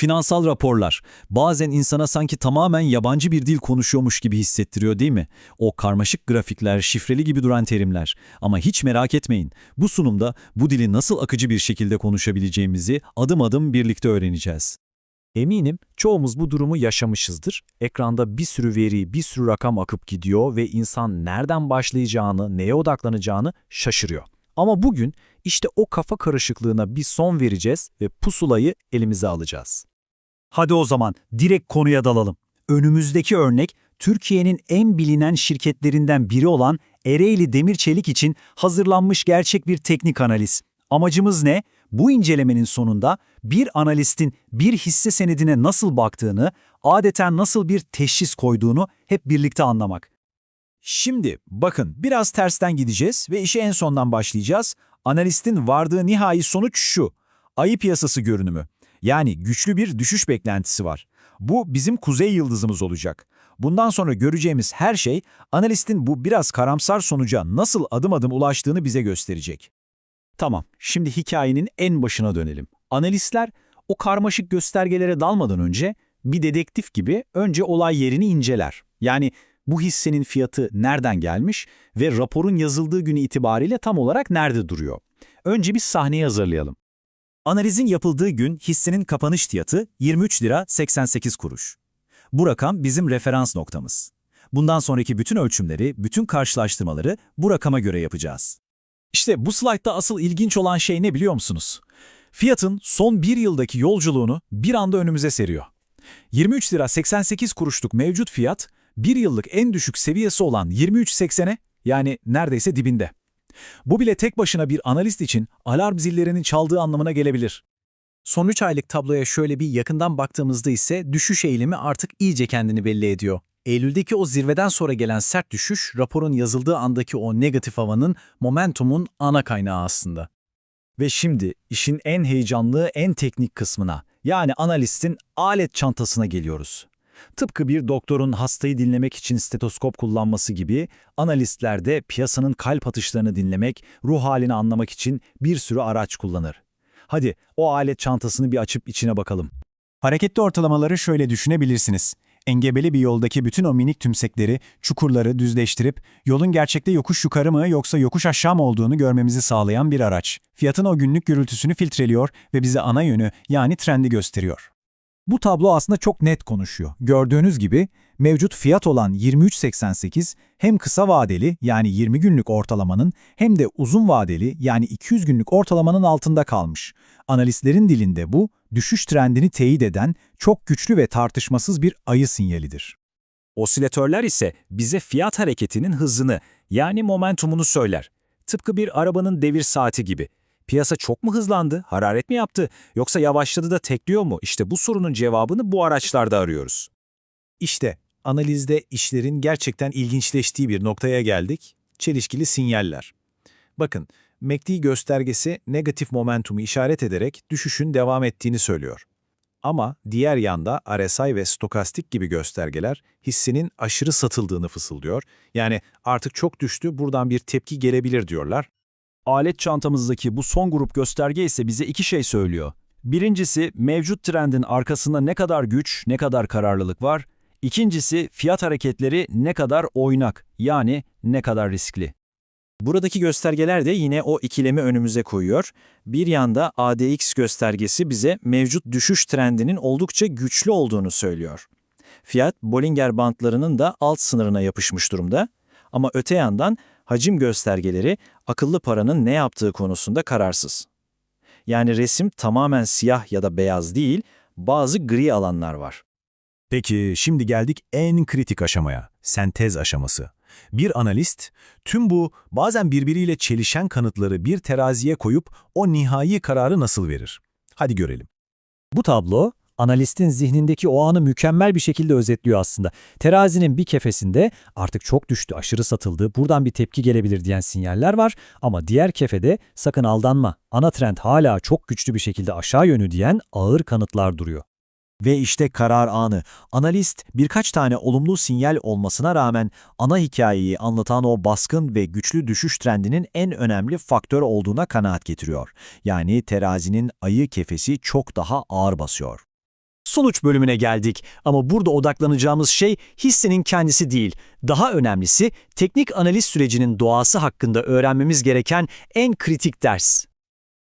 Finansal raporlar bazen insana sanki tamamen yabancı bir dil konuşuyormuş gibi hissettiriyor değil mi? O karmaşık grafikler, şifreli gibi duran terimler. Ama hiç merak etmeyin. Bu sunumda bu dili nasıl akıcı bir şekilde konuşabileceğimizi adım adım birlikte öğreneceğiz. Eminim çoğumuz bu durumu yaşamışızdır. Ekranda bir sürü veri, bir sürü rakam akıp gidiyor ve insan nereden başlayacağını, neye odaklanacağını şaşırıyor. Ama bugün işte o kafa karışıklığına bir son vereceğiz ve pusulayı elimize alacağız. Hadi o zaman direkt konuya dalalım. Önümüzdeki örnek Türkiye'nin en bilinen şirketlerinden biri olan Ereğli Demir Çelik için hazırlanmış gerçek bir teknik analiz. Amacımız ne? Bu incelemenin sonunda bir analistin bir hisse senedine nasıl baktığını, adeta nasıl bir teşhis koyduğunu hep birlikte anlamak. Şimdi bakın biraz tersten gideceğiz ve işe en sondan başlayacağız. Analistin vardığı nihai sonuç şu. Ayı piyasası görünümü. Yani güçlü bir düşüş beklentisi var. Bu bizim kuzey yıldızımız olacak. Bundan sonra göreceğimiz her şey analistin bu biraz karamsar sonuca nasıl adım adım ulaştığını bize gösterecek. Tamam, şimdi hikayenin en başına dönelim. Analistler o karmaşık göstergelere dalmadan önce bir dedektif gibi önce olay yerini inceler. Yani bu hissenin fiyatı nereden gelmiş ve raporun yazıldığı günü itibariyle tam olarak nerede duruyor? Önce bir sahneyi hazırlayalım. Analizin yapıldığı gün hissenin kapanış fiyatı 23 lira 88 kuruş. Bu rakam bizim referans noktamız. Bundan sonraki bütün ölçümleri, bütün karşılaştırmaları bu rakama göre yapacağız. İşte bu slaytta asıl ilginç olan şey ne biliyor musunuz? Fiyatın son bir yıldaki yolculuğunu bir anda önümüze seriyor. 23 lira 88 kuruşluk mevcut fiyat, bir yıllık en düşük seviyesi olan 23.80'e yani neredeyse dibinde. Bu bile tek başına bir analist için alarm zillerinin çaldığı anlamına gelebilir. Son 3 aylık tabloya şöyle bir yakından baktığımızda ise düşüş eğilimi artık iyice kendini belli ediyor. Eylül'deki o zirveden sonra gelen sert düşüş, raporun yazıldığı andaki o negatif havanın, momentumun ana kaynağı aslında. Ve şimdi işin en heyecanlı, en teknik kısmına, yani analistin alet çantasına geliyoruz. Tıpkı bir doktorun hastayı dinlemek için stetoskop kullanması gibi, analistler de piyasanın kalp atışlarını dinlemek, ruh halini anlamak için bir sürü araç kullanır. Hadi o alet çantasını bir açıp içine bakalım. Hareketli ortalamaları şöyle düşünebilirsiniz. Engebeli bir yoldaki bütün o minik tümsekleri, çukurları düzleştirip yolun gerçekte yokuş yukarı mı yoksa yokuş aşağı mı olduğunu görmemizi sağlayan bir araç. Fiyatın o günlük gürültüsünü filtreliyor ve bize ana yönü yani trendi gösteriyor. Bu tablo aslında çok net konuşuyor. Gördüğünüz gibi mevcut fiyat olan 23.88 hem kısa vadeli yani 20 günlük ortalamanın hem de uzun vadeli yani 200 günlük ortalamanın altında kalmış. Analistlerin dilinde bu, düşüş trendini teyit eden çok güçlü ve tartışmasız bir ayı sinyalidir. Osilatörler ise bize fiyat hareketinin hızını yani momentumunu söyler. Tıpkı bir arabanın devir saati gibi. Piyasa çok mu hızlandı, hararet mi yaptı yoksa yavaşladı da tekliyor mu? İşte bu sorunun cevabını bu araçlarda arıyoruz. İşte analizde işlerin gerçekten ilginçleştiği bir noktaya geldik. Çelişkili sinyaller. Bakın, MACD göstergesi negatif momentumu işaret ederek düşüşün devam ettiğini söylüyor. Ama diğer yanda RSI ve stokastik gibi göstergeler hissinin aşırı satıldığını fısıldıyor. Yani artık çok düştü, buradan bir tepki gelebilir diyorlar. Alet çantamızdaki bu son grup gösterge ise bize iki şey söylüyor. Birincisi mevcut trendin arkasında ne kadar güç, ne kadar kararlılık var. İkincisi fiyat hareketleri ne kadar oynak yani ne kadar riskli. Buradaki göstergeler de yine o ikilemi önümüze koyuyor. Bir yanda ADX göstergesi bize mevcut düşüş trendinin oldukça güçlü olduğunu söylüyor. Fiyat Bollinger bantlarının da alt sınırına yapışmış durumda. Ama öte yandan hacim göstergeleri akıllı paranın ne yaptığı konusunda kararsız. Yani resim tamamen siyah ya da beyaz değil, bazı gri alanlar var. Peki şimdi geldik en kritik aşamaya, sentez aşaması. Bir analist tüm bu bazen birbiriyle çelişen kanıtları bir teraziye koyup o nihai kararı nasıl verir? Hadi görelim. Bu tablo, analistin zihnindeki o anı mükemmel bir şekilde özetliyor aslında. Terazinin bir kefesinde artık çok düştü, aşırı satıldı, buradan bir tepki gelebilir diyen sinyaller var ama diğer kefede sakın aldanma, ana trend hala çok güçlü bir şekilde aşağı yönü diyen ağır kanıtlar duruyor. Ve işte karar anı. Analist birkaç tane olumlu sinyal olmasına rağmen ana hikayeyi anlatan o baskın ve güçlü düşüş trendinin en önemli faktör olduğuna kanaat getiriyor. Yani terazinin ayı kefesi çok daha ağır basıyor. Sonuç bölümüne geldik. Ama burada odaklanacağımız şey hissenin kendisi değil. Daha önemlisi teknik analiz sürecinin doğası hakkında öğrenmemiz gereken en kritik ders.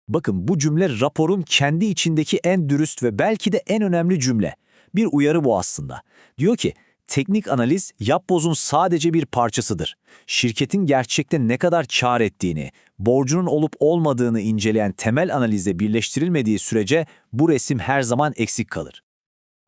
Bakın bu cümle raporun kendi içindeki en dürüst ve belki de en önemli cümle. Bir uyarı bu aslında. Diyor ki, teknik analiz yapbozun sadece bir parçasıdır. Şirketin gerçekte ne kadar kar ettiğini, borcunun olup olmadığını inceleyen temel analize birleştirilmediği sürece bu resim her zaman eksik kalır.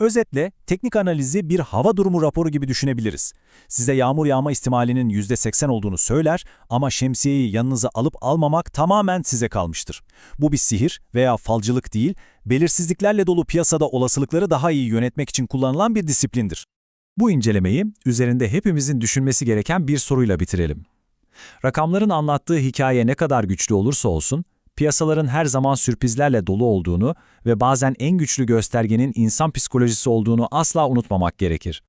Özetle teknik analizi bir hava durumu raporu gibi düşünebiliriz. Size yağmur yağma ihtimalinin %80 olduğunu söyler ama şemsiyeyi yanınıza alıp almamak tamamen size kalmıştır. Bu bir sihir veya falcılık değil, belirsizliklerle dolu piyasada olasılıkları daha iyi yönetmek için kullanılan bir disiplindir. Bu incelemeyi üzerinde hepimizin düşünmesi gereken bir soruyla bitirelim. Rakamların anlattığı hikaye ne kadar güçlü olursa olsun, piyasaların her zaman sürprizlerle dolu olduğunu ve bazen en güçlü göstergenin insan psikolojisi olduğunu asla unutmamak gerekir.